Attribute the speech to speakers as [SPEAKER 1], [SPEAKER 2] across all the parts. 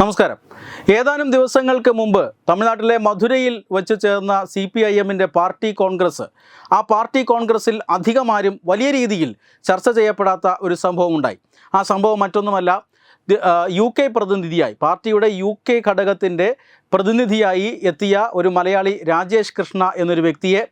[SPEAKER 1] നമസ്കാരം. ഏതാനും ദിവസങ്ങൾക്ക് മുമ്പ് തമിഴ്നാട്ടിലെ മധുരയിൽ വെച്ച് ചേർന്ന സി പി ഐ എമ്മിന്റെ പാർട്ടി കോൺഗ്രസ് ആ പാർട്ടി കോൺഗ്രസിൽ അധികമാരും വലിയ രീതിയിൽ ചർച്ച ചെയ്യപ്പെടാത്ത ഒരു സംഭവം ഉണ്ടായി. ആ സംഭവം മറ്റൊന്നുമല്ല യു കെ പ്രതിനിധിയായി പാർട്ടിയുടെ യു കെ ഘടകത്തിന്റെ പ്രതിനിധിയായി എത്തിയ ഒരു മലയാളി രാജേഷ് കൃഷ്ണ എന്നൊരു വ്യക്തിയെ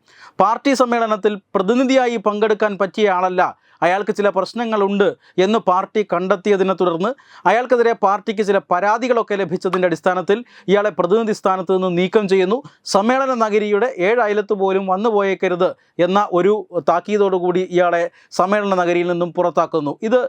[SPEAKER 1] പാർട്ടി സമ്മേളനത്തിൽ പ്രതിനിധിയായി പങ്കെടുക്കാൻ പറ്റിയ ആളല്ല. അയാൾക്ക് ചില പ്രശ്നങ്ങളുണ്ട് എന്ന് പാർട്ടി കണ്ടെത്തിയതിനെ തുടർന്ന് അയാൾക്കെതിരെ പാർട്ടിക്ക് ചില പരാതികളൊക്കെ ലഭിച്ചതിന്റെ അടിസ്ഥാനത്തിൽ ഇയാളെ പ്രതിനിധി സ്ഥാനത്ത് നിന്ന് നീക്കം ചെയ്യുന്നു. സമ്മേളന നഗരിയുടെ ഏഴ് അയലത്ത് പോലും വന്നു പോയേക്കരുത് എന്ന ഒരു താക്കീതോടുകൂടി ഇയാളെ സമ്മേളന നഗരിയിൽ നിന്നും പുറത്താക്കുന്നു. ഇത്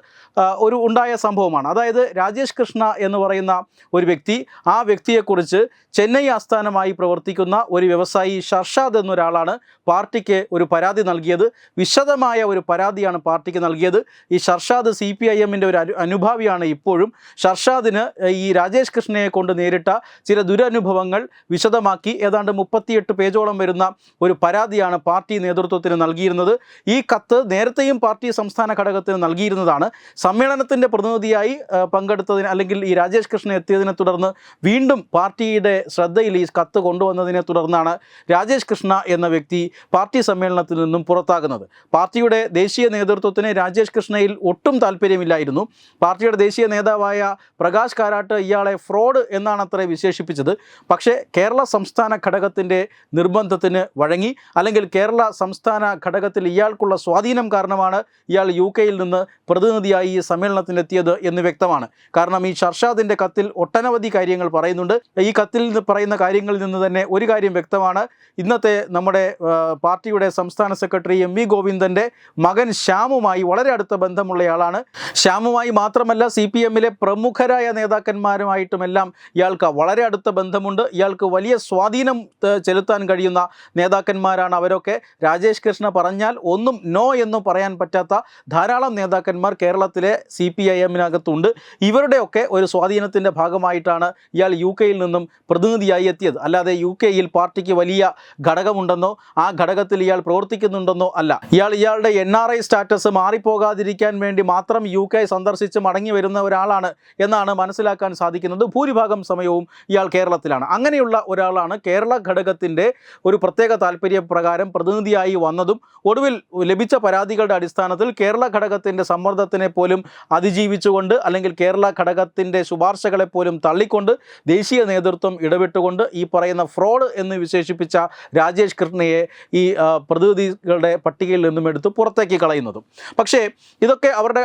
[SPEAKER 1] ഒരു ഉണ്ടായ സംഭവമാണ്. അതായത് രാജേഷ് കൃഷ്ണ എന്ന് പറയുന്ന ഒരു വ്യക്തി ആ വ്യക്തിയെക്കുറിച്ച് ചെന്നൈ ആസ്ഥാനമായി പ്രവർത്തിക്കുന്ന ഒരു വ്യവസായി ഷർഷാദ് എന്നൊരാളാണ് പാർട്ടിക്ക് ഒരു പരാതി നൽകിയത്. വിശദമായ ഒരു പരാതിയാണ് പാർട്ടിക്ക് നൽകിയത്. ഈ ഷർഷാദ് സി പി ഐ എമ്മിന്റെ ഒരു അനു അനുഭാവിയാണ് ഇപ്പോഴും. ഷർഷാദിന് ഈ രാജേഷ് കൃഷ്ണയെ കൊണ്ട് നേരിട്ട ചില ദുരനുഭവങ്ങൾ വിശദമാക്കി. ഏതാണ്ട് മുപ്പത്തിയെട്ട് പേജോളം വരുന്ന ഒരു പരാതിയാണ് പാർട്ടി നേതൃത്വത്തിന് നൽകിയിരുന്നത്. ഈ കത്ത് നേരത്തെയും പാർട്ടി സംസ്ഥാന ഘടകത്തിന് നൽകിയിരുന്നതാണ്. സമ്മേളനത്തിന്റെ പ്രതിനിധിയായി പങ്കെടുത്തതിന് അല്ലെങ്കിൽ ഈ രാജേഷ് കൃഷ്ണ എത്തിയതിനെ തുടർന്ന് വീണ്ടും പാർട്ടിയുടെ ശ്രദ്ധയിൽ ഈ കത്ത് കൊണ്ടുവന്നതിനെ തുടർന്നാണ് രാജേഷ് കൃഷ്ണ എന്ന വ്യക്തി പാർട്ടി സമ്മേളനത്തിൽ നിന്നും പുറത്താകുന്നത്. പാർട്ടിയുടെ ദേശീയ നേതൃത്വത്തിന് രാജേഷ് കൃഷ്ണയിൽ ഒട്ടും താല്പര്യമില്ലായിരുന്നു. പാർട്ടിയുടെ ദേശീയ നേതാവായ പ്രകാശ് കാരാട്ട് ഇയാളെ ഫ്രോഡ് എന്നാണ് അത്ര വിശേഷിപ്പിച്ചത്. പക്ഷേ കേരള സംസ്ഥാന ഘടകത്തിന്റെ നിർബന്ധത്തിന് വഴങ്ങി അല്ലെങ്കിൽ കേരള സംസ്ഥാന ഘടകത്തിൽ ഇയാൾക്കുള്ള സ്വാധീനം കാരണമാണ് ഇയാൾ യു കെയിൽ നിന്ന് പ്രതിനിധിയായി ഈ സമ്മേളനത്തിനെത്തിയത് എന്ന് വ്യക്തമാണ്. കാരണം ഈ ഷർഷാദിന്റെ കത്തിൽ ഒട്ടനവധി കാര്യങ്ങൾ പറയുന്നുണ്ട്. ഈ കത്തിൽ നിന്ന് പറയുന്ന കാര്യങ്ങളിൽ നിന്ന് തന്നെ ഒരു കാര്യം വ്യക്തമാണ്. ഇന്നത്തെ നമ്മുടെ പാർട്ടിയുടെ സംസ്ഥാന സെക്രട്ടറി എം വി ഗോവിന്ദന്റെ മകൻ ശ്യാമുമായി വളരെ അടുത്ത ബന്ധമുള്ളയാളാണ്. ശ്യാമുമായി മാത്രമല്ല സി പി എമ്മിലെ പ്രമുഖരായ നേതാക്കന്മാരുമായിട്ടുമെല്ലാം ഇയാൾക്ക് വളരെ അടുത്ത ബന്ധമുണ്ട്. ഇയാൾക്ക് വലിയ സ്വാധീനം ചെലുത്താൻ കഴിയുന്ന നേതാക്കന്മാരാണ് അവരൊക്കെ. രാജേഷ് കൃഷ്ണ പറഞ്ഞാൽ ഒന്നും നോ എന്ന് പറയാൻ പറ്റാത്ത ധാരാളം നേതാക്കന്മാർ കേരളത്തിലെ സി പി ഐ എമ്മിനകത്തുണ്ട്. ഇവരുടെയൊക്കെ ഒരു സ്വാധീനത്തിന്റെ ഭാഗമായിട്ടാണ് ഇയാൾ യു കെയിൽ നിന്നും പ്രതിനിധിയായി എത്തിയത്. അല്ലാതെ യു കെയിൽ പാർട്ടിക്ക് വലിയ ഘടകമുണ്ടെന്നോ ആ ഘടകത്തിൽ ഇയാൾ പ്രവർത്തിക്കുന്നുണ്ടെന്നോ അല്ല. ഇയാൾ ഇയാളുടെ എൻ ആർ ഐ സ്റ്റാറ്റസ് മാറിപ്പോകാതിരിക്കാൻ വേണ്ടി മാത്രം യു കെ സന്ദർശിച്ച് മടങ്ങി വരുന്ന ഒരാളാണ് എന്നാണ് മനസ്സിലാക്കാൻ സാധിക്കുന്നത്. ഭൂരിഭാഗം സമയവും ഇയാൾ കേരളത്തിലാണ്. അങ്ങനെയുള്ള ഒരാളാണ് കേരള ഘടകത്തിന്റെ ഒരു പ്രത്യേക താല്പര്യപ്രകാരം പ്രതിനിധിയായി വന്നതും ഒടുവിൽ ലഭിച്ച പരാതികളുടെ അടിസ്ഥാനത്തിൽ കേരള ഘടകത്തിന്റെ സമ്മർദ്ദത്തിനെ പോലും അതിജീവിച്ചുകൊണ്ട് അല്ലെങ്കിൽ കേരള ഘടകത്തിന്റെ ശുപാർശകളെ പോലും തള്ളിക്കൊണ്ട് ദേശീയ നേതൃത്വം ഇടപെട്ടുകൊണ്ട് ഈ പറയുന്ന ഫ്രോഡ് എന്ന് വിശേഷിപ്പിച്ച രാജേഷ് കൃഷ്ണയെ ഈ പ്രതിനിധികളുടെ പട്ടികയിൽ നിന്നും എടുത്ത് പുറത്തേക്ക് കളയുന്നതും. പക്ഷേ ഇതൊക്കെ അവരുടെ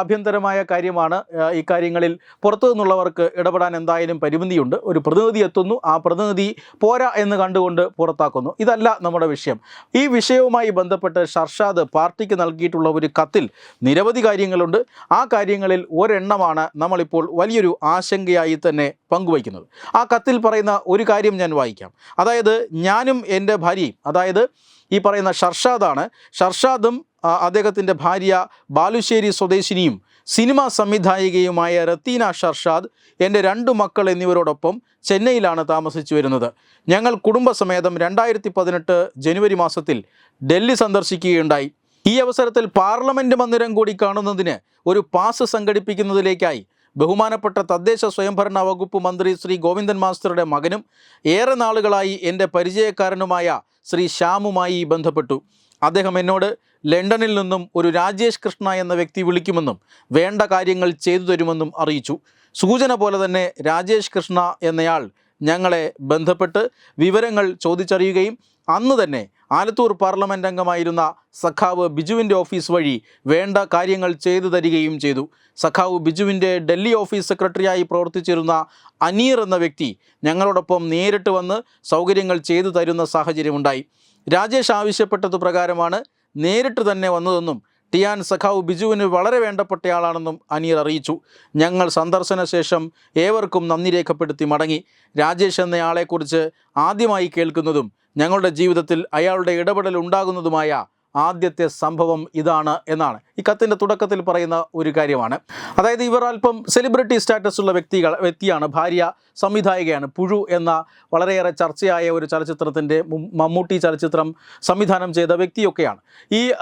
[SPEAKER 1] ആഭ്യന്തരമായ കാര്യമാണ്. ഈ കാര്യങ്ങളിൽ പുറത്തു നിന്നുള്ളവർക്ക് ഇടപെടാൻ എന്തായാലും പരിമിതിയുണ്ട്. ഒരു പ്രതിനിധി എത്തുന്നു. ആ പ്രതിനിധി പോരാ എന്ന് കണ്ടുകൊണ്ട് പുറത്താക്കുന്നു. ഇതല്ല നമ്മുടെ വിഷയം. ഈ വിഷയവുമായി ബന്ധപ്പെട്ട് ഷർഷാദ് പാർട്ടിക്ക് നൽകിയിട്ടുള്ള ഒരു കത്തിൽ നിരവധി കാര്യങ്ങളുണ്ട്. ആ കാര്യങ്ങളിൽ ഒരെണ്ണമാണ് നമ്മളിപ്പോൾ വലിയൊരു ആശങ്കയായി തന്നെ പങ്കുവയ്ക്കുന്നത്. ആ കത്തിൽ പറയുന്ന ഒരു കാര്യം ഞാൻ വായിക്കാം. അതായത് ഞാനും എന്റെ ഭാര്യയും അതായത് ഈ പറയുന്ന ഷർഷാദാണ്. ഷർഷാദും അദ്ദേഹത്തിന്റെ ഭാര്യ ബാലുശ്ശേരി സ്വദേശിനിയും സിനിമാ സംവിധായികയുമായ റത്തീന ഷർഷാദ് എന്റെ രണ്ടു മക്കൾ എന്നിവരോടൊപ്പം ചെന്നൈയിലാണ് താമസിച്ചു വരുന്നത്. ഞങ്ങൾ കുടുംബസമേതം രണ്ടായിരത്തി പതിനെട്ട് ജനുവരി മാസത്തിൽ ഡൽഹി സന്ദർശിക്കുകയുണ്ടായി. ഈ അവസരത്തിൽ പാർലമെന്റ് മന്ദിരം കൂടി കാണുന്നതിന് ഒരു പാസ് സംഘടിപ്പിക്കുന്നതിലേക്കായി ബഹുമാനപ്പെട്ട തദ്ദേശ സ്വയംഭരണ വകുപ്പ് മന്ത്രി ശ്രീ ഗോവിന്ദൻ മാസ്റ്ററുടെ മകനും ഏറെ നാളുകളായി എന്റെ പരിചയക്കാരനുമായ ശ്രീ ശ്യാമുമായി ബന്ധപ്പെട്ടു. അദ്ദേഹം എന്നോട് ലണ്ടനിൽ നിന്നും ഒരു രാജേഷ് കൃഷ്ണ എന്ന വ്യക്തി വിളിക്കുമെന്നും വേണ്ട കാര്യങ്ങൾ ചെയ്തു തരുമെന്നും അറിയിച്ചു. സൂചന പോലെ തന്നെ രാജേഷ് കൃഷ്ണ എന്നയാൾ ഞങ്ങളെ ബന്ധപ്പെട്ട് വിവരങ്ങൾ ചോദിച്ചറിയുകയും അന്ന് തന്നെ ആലത്തൂർ പാർലമെന്റ് അംഗമായിരുന്ന സഖാവ് ബിജുവിന്റെ ഓഫീസ് വഴി വേണ്ട കാര്യങ്ങൾ ചെയ്തു തരികയും ചെയ്തു. സഖാവ് ബിജുവിന്റെ ഡൽഹി ഓഫീസ് സെക്രട്ടറിയായി പ്രവർത്തിച്ചിരുന്ന അനീർ എന്ന വ്യക്തി ഞങ്ങളോടൊപ്പം നേരിട്ട് വന്ന് സൗകര്യങ്ങൾ ചെയ്തു തരുന്ന സാഹചര്യമുണ്ടായി. രാജേഷ് ആവശ്യപ്പെട്ടത് പ്രകാരമാണ് നേരിട്ട് തന്നെ വന്നതെന്നും ടിയാൻ സഖാവ് ബിജുവിന് വളരെ വേണ്ടപ്പെട്ടയാളാണെന്നും അനീർ അറിയിച്ചു. ഞങ്ങൾ സന്ദർശന ശേഷം ഏവർക്കും നന്ദി രേഖപ്പെടുത്തി മടങ്ങി. രാജേഷ് എന്നയാളെക്കുറിച്ച് ആദ്യമായി കേൾക്കുന്നതും ഞങ്ങളുടെ ജീവിതത്തിൽ അയാളുടെ ഇടപെടൽ ഉണ്ടാകുന്നതുമായ ആദ്യത്തെ സംഭവം ഇതാണ് എന്നാണ്. ഈ കത്തിന്റെ തുടക്കത്തിൽ പറയുന്ന ഒരു കാര്യമാണ്. അതായത് ഇവർ അല്പം സെലിബ്രിറ്റി സ്റ്റാറ്റസ് ഉള്ള വ്യക്തികൾ വ്യക്തിയാണ്. ഭാര്യ സംവിധായികയാണ്. പുഴു എന്ന വളരെയേറെ ചർച്ചയായ ഒരു ചലച്ചിത്രത്തിന്റെ മമ്മൂട്ടി ചലച്ചിത്രം സംവിധാനം ചെയ്ത വ്യക്തിയൊക്കെയാണ്. ഈ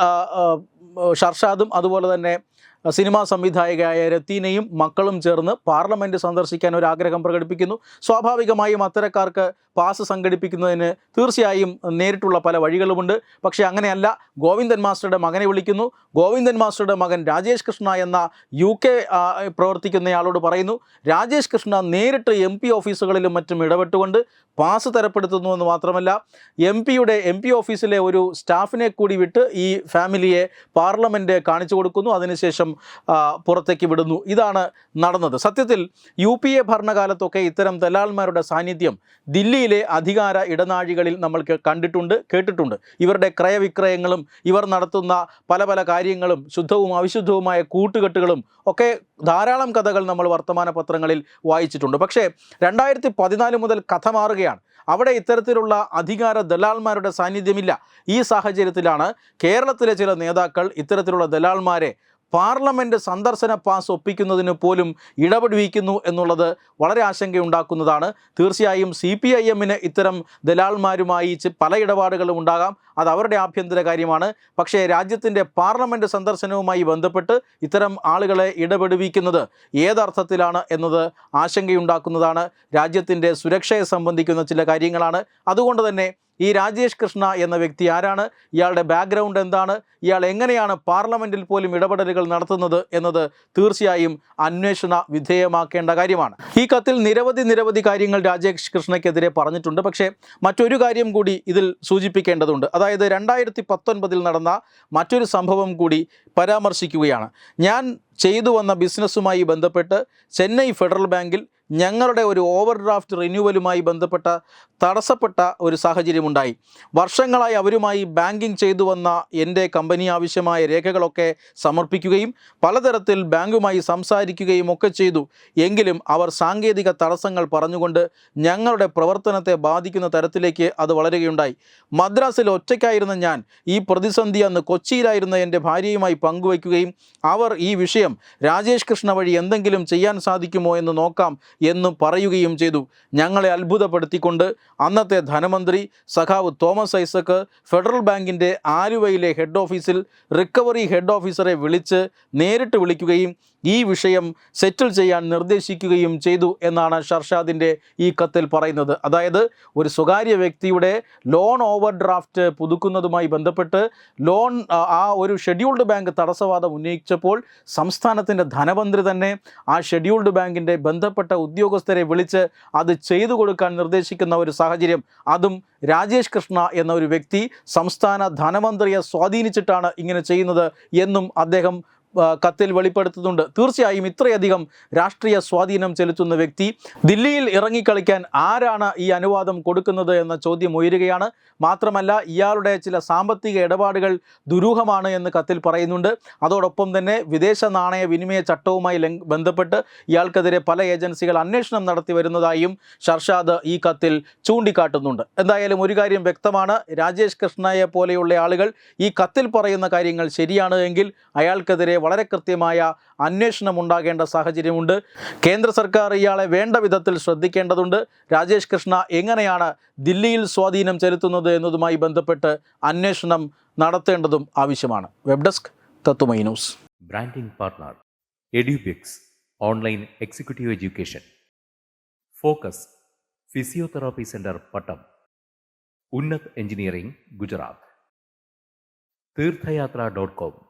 [SPEAKER 1] ഷർഷാദും അതുപോലെ തന്നെ സിനിമാ സംവിധായകയായ രത്തീനയും മക്കളും ചേർന്ന് പാർലമെന്റ് സന്ദർശിക്കാൻ ഒരു ആഗ്രഹം പ്രകടിപ്പിക്കുന്നു. സ്വാഭാവികമായും അത്തരക്കാർക്ക് പാസ് സംഘടിപ്പിക്കുന്നതിന് തീർച്ചയായും നേരിട്ടുള്ള പല വഴികളുമുണ്ട്. പക്ഷേ അങ്ങനെയല്ല ഗോവിന്ദൻ മാസ്റ്ററുടെ മകനെ വിളിക്കുന്നു. ഗോവിന്ദൻ മാസ്റ്ററുടെ മകൻ രാജേഷ് കൃഷ്ണ എന്ന യു കെ പ്രവർത്തിക്കുന്നയാളോട് പറയുന്നു രാജേഷ് കൃഷ്ണ നേരിട്ട് എം പി ഓഫീസുകളിലും മറ്റും ഇടപെട്ടുകൊണ്ട് പാസ് തരപ്പെടുത്തുന്നു എന്ന് മാത്രമല്ല എം പിയുടെ എം പി ഓഫീസിലെ ഒരു സ്റ്റാഫിനെ കൂടി വിട്ട് ഈ ഫാമിലിയെ പാർലമെന്റ് കാണിച്ചു കൊടുക്കുന്നു. അതിനുശേഷം ആ, പുറത്തേക്ക് വിടുന്നു. ഇതാണ് നടന്നത്. സത്യത്തിൽ യു പി എ ഭരണകാലത്തൊക്കെ ഇത്തരം ദലാൽമാരുടെ സാന്നിധ്യം ദില്ലിയിലെ അധികാര ഇടനാഴികളിൽ നമ്മൾക്ക് കണ്ടിട്ടുണ്ട് കേട്ടിട്ടുണ്ട്. ഇവരുടെ ക്രയവിക്രയങ്ങളും ഇവർ നടത്തുന്ന പല പല കാര്യങ്ങളും ശുദ്ധവും അവിശുദ്ധവുമായ കൂട്ടുകെട്ടുകളും ഒക്കെ ധാരാളം കഥകൾ നമ്മൾ വർത്തമാന പത്രങ്ങളിൽ വായിച്ചിട്ടുണ്ട്. പക്ഷേ രണ്ടായിരത്തി പതിനാല് മുതൽ കഥ മാറുകയാണ്. അവിടെ ഇത്തരത്തിലുള്ള അധികാര ദലാൽമാരുടെ സാന്നിധ്യമില്ല. ഈ സാഹചര്യത്തിലാണ് കേരളത്തിലെ ചില നേതാക്കൾ ഇത്തരത്തിലുള്ള ദലാൽമാരെ പാർലമെന്റ് സന്ദർശന പാസ് ഒപ്പിക്കുന്നതിന് പോലും ഇടപെടുവിക്കുന്നു എന്നുള്ളത് വളരെ ആശങ്കയുണ്ടാക്കുന്നതാണ്. തീർച്ചയായും സി പി ഐ എമ്മിന് ഇത്തരം ദലാൽമാരുമായി പല ഇടപാടുകളും ഉണ്ടാകാം. അത് അവരുടെ ആഭ്യന്തര കാര്യമാണ്. പക്ഷേ രാജ്യത്തിന്റെ പാർലമെന്റ് സന്ദർശനവുമായി ബന്ധപ്പെട്ട് ഇത്തരം ആളുകളെ ഇടപെടുവിക്കുന്നത് ഏതർത്ഥത്തിലാണ് എന്നത് ആശങ്കയുണ്ടാക്കുന്നതാണ്. രാജ്യത്തിന്റെ സുരക്ഷയെ സംബന്ധിക്കുന്ന ചില കാര്യങ്ങളാണ്. അതുകൊണ്ട് തന്നെ ഈ രാജേഷ് കൃഷ്ണ എന്ന വ്യക്തി ആരാണ്? ഇയാളുടെ ബാക്ക്ഗ്രൗണ്ട് എന്താണ്? ഇയാൾ എങ്ങനെയാണ് പാർലമെന്റിൽ പോലും ഇടപെടലുകൾ നടത്തുന്നത് എന്നത് തീർച്ചയായും അന്വേഷണ വിധേയമാക്കേണ്ട കാര്യമാണ്. ഈ കത്തിൽ നിരവധി നിരവധി കാര്യങ്ങൾ രാജേഷ് കൃഷ്ണയ്ക്കെതിരെ പറഞ്ഞിട്ടുണ്ട്. പക്ഷേ മറ്റൊരു കാര്യം കൂടി ഇതിൽ സൂചിപ്പിക്കേണ്ടതുണ്ട്. അതായത് രണ്ടായിരത്തി പത്തൊൻപതിൽ നടന്ന മറ്റൊരു സംഭവം കൂടി പരാമർശിക്കുകയാണ്. ഞാൻ ചെയ്തു വന്ന ബിസിനസ്സുമായി ബന്ധപ്പെട്ട് ചെന്നൈ ഫെഡറൽ ബാങ്കിൽ ഞങ്ങളുടെ ഒരു ഓവർ ഡ്രാഫ്റ്റ് റിന്യൂവലുമായി ബന്ധപ്പെട്ട തടസ്സപ്പെട്ട ഒരു സാഹചര്യമുണ്ടായി. വർഷങ്ങളായി അവരുമായി ബാങ്കിങ് ചെയ്തു വന്ന എന്റെ കമ്പനി ആവശ്യമായ രേഖകളൊക്കെ സമർപ്പിക്കുകയും പലതരത്തിൽ ബാങ്കുമായി സംസാരിക്കുകയും ഒക്കെ ചെയ്തു. എങ്കിലും അവർ സാങ്കേതിക തടസ്സങ്ങൾ പറഞ്ഞുകൊണ്ട് ഞങ്ങളുടെ പ്രവർത്തനത്തെ ബാധിക്കുന്ന തരത്തിലേക്ക് അത് വളരുകയുണ്ടായി. മദ്രാസിൽ ഒറ്റയ്ക്കായിരുന്ന ഞാൻ ഈ പ്രതിസന്ധി അന്ന് കൊച്ചിയിലായിരുന്ന എന്റെ ഭാര്യയുമായി പങ്കുവയ്ക്കുകയും അവർ ഈ വിഷയം രാജേഷ് കൃഷ്ണ വഴി എന്തെങ്കിലും ചെയ്യാൻ സാധിക്കുമോ എന്ന് നോക്കാം എന്ന് പറയുകയും ചെയ്തു. ഞങ്ങളെ അത്ഭുതപ്പെടുത്തിക്കൊണ്ട് അന്നത്തെ ധനമന്ത്രി സഖാവ് തോമസ് ഐസക്ക് ഫെഡറൽ ബാങ്കിന്റെ ആലുവയിലെ ഹെഡ് ഓഫീസിൽ റിക്കവറി ഹെഡ് ഓഫീസറെ വിളിച്ച് നേരിട്ട് വിളിക്കുകയും ഈ വിഷയം സെറ്റിൽ ചെയ്യാൻ നിർദ്ദേശിക്കുകയും ചെയ്തു എന്നാണ് ഷർഷാദിന്റെ ഈ കത്തിൽ പറയുന്നത്. അതായത് ഒരു സ്വകാര്യ വ്യക്തിയുടെ ലോൺ ഓവർ ഡ്രാഫ്റ്റ് പുതുക്കുന്നതുമായി ബന്ധപ്പെട്ട് ലോൺ ആ, ഒരു ഷെഡ്യൂൾഡ് ബാങ്ക് തടസ്സവാദം ഉന്നയിച്ചപ്പോൾ സംസ്ഥാനത്തിന്റെ ധനമന്ത്രി തന്നെ ആ ഷെഡ്യൂൾഡ് ബാങ്കിന്റെ ബന്ധപ്പെട്ട ഉദ്യോഗസ്ഥരെ വിളിച്ച് അത് ചെയ്തു കൊടുക്കാൻ നിർദ്ദേശിക്കുന്ന ഒരു സാഹചര്യം. അതും രാജേഷ് കൃഷ്ണ എന്ന ഒരു വ്യക്തി സംസ്ഥാന ധനമന്ത്രിയെ സ്വാധീനിച്ചിട്ടാണ് ഇങ്ങനെ ചെയ്യുന്നത് എന്നും അദ്ദേഹം കത്തിൽ വെളിപ്പെടുത്തുന്നുണ്ട്. തീർച്ചയായും ഇത്രയധികം രാഷ്ട്രീയ സ്വാധീനം ചെലുത്തുന്ന വ്യക്തി ദില്ലിയിൽ ഇറങ്ങിക്കളിക്കാൻ ആരാണ് ഈ അനുവാദം കൊടുക്കുന്നത് എന്ന ചോദ്യം ഉയരുകയാണ്. മാത്രമല്ല ഇയാളുടെ ചില സാമ്പത്തിക ഇടപാടുകൾ ദുരൂഹമാണ് എന്ന് കത്തിൽ പറയുന്നുണ്ട്. അതോടൊപ്പം തന്നെ വിദേശ നാണയ വിനിമയ ചട്ടവുമായി ബന്ധപ്പെട്ട് ഇയാൾക്കെതിരെ പല ഏജൻസികൾ അന്വേഷണം നടത്തി വരുന്നതായും ഷർഷാദ് ഈ കത്തിൽ ചൂണ്ടിക്കാട്ടുന്നുണ്ട്. എന്തായാലും ഒരു കാര്യം വ്യക്തമാണ്. രാജേഷ് കൃഷ്ണയെ പോലെയുള്ള ആളുകൾ ഈ കത്തിൽ പറയുന്ന കാര്യങ്ങൾ ശരിയാണ് എങ്കിൽ അയാൾക്കെതിരെ വളരെ കൃത്യമായ അന്വേഷണം ഉണ്ടാകേണ്ട സാഹചര്യമുണ്ട്. കേന്ദ്ര സർക്കാർ ഇയാളെ വേണ്ട വിധത്തിൽ ശ്രദ്ധിക്കേണ്ടതുണ്ട്. രാജേഷ് കൃഷ്ണ എങ്ങനെയാണ് ദില്ലിയിൽ സ്വാധീനം ചെലുത്തുന്നത് എന്നതുമായി ബന്ധപ്പെട്ട് അന്വേഷണം നടത്തേണ്ടതും ആവശ്യമാണ്. വെബ് ഡെസ്ക് തത്തുമൈ news.
[SPEAKER 2] Branding partner Edubix online executive education. Focus physiotherapy centre Pattom. Unnat engineering Gujarat. Theerthayathra dot com.